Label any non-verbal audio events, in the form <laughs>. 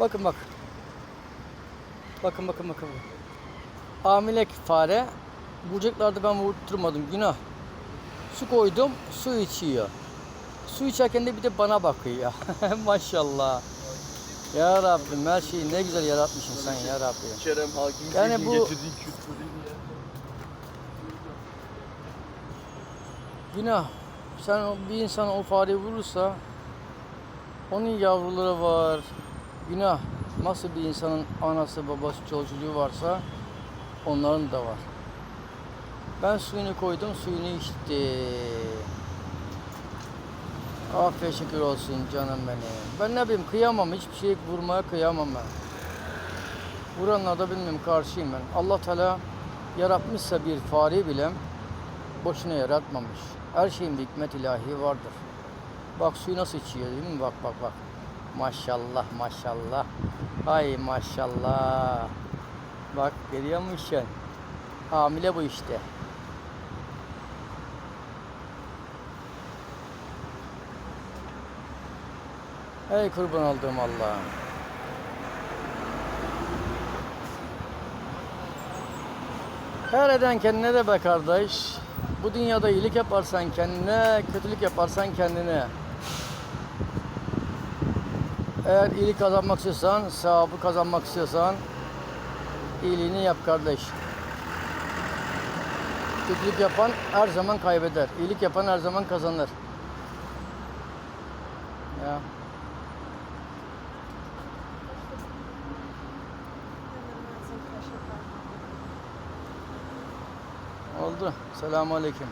Bakın bak. Bakın bakın bakın. Hamile fare. Bucaklarda ben vurtturmadım. Günah. Su koydum. Su içiyor. Su içerken de bir de bana bakıyor. <laughs> Maşallah. Ya Rabbim her şeyi ne güzel yaratmışsın sen ya Rabbim. Kerem Hakim Yani bu- getirdiğin kültürü. Günah. Sen bir insan o fareyi vurursa onun yavruları var. Günah. Nasıl bir insanın anası, babası, çocuğu varsa onların da var. Ben suyunu koydum, suyunu içti. Afiyet şükür olsun canım benim. Ben ne bileyim kıyamam, hiçbir şey vurmaya kıyamam ben. Vuranlara da bilmiyorum karşıyım ben. Allah Teala yaratmışsa bir fare bile boşuna yaratmamış. Her şeyin bir hikmet ilahi vardır. Bak suyu nasıl içiyor değil mi? Bak bak bak. Maşallah maşallah. Ay maşallah. Bak görüyor musun? Hamile bu işte. Ey kurban olduğum Allah'ım. Her eden kendine de be kardeş. Bu dünyada iyilik yaparsan kendine, kötülük yaparsan kendine. Eğer iyilik kazanmak istiyorsan, sevabı kazanmak istiyorsan iyiliğini yap kardeş. Kötülük yapan her zaman kaybeder. İyilik yapan her zaman kazanır. Ya. Oldu. Selamun Aleyküm.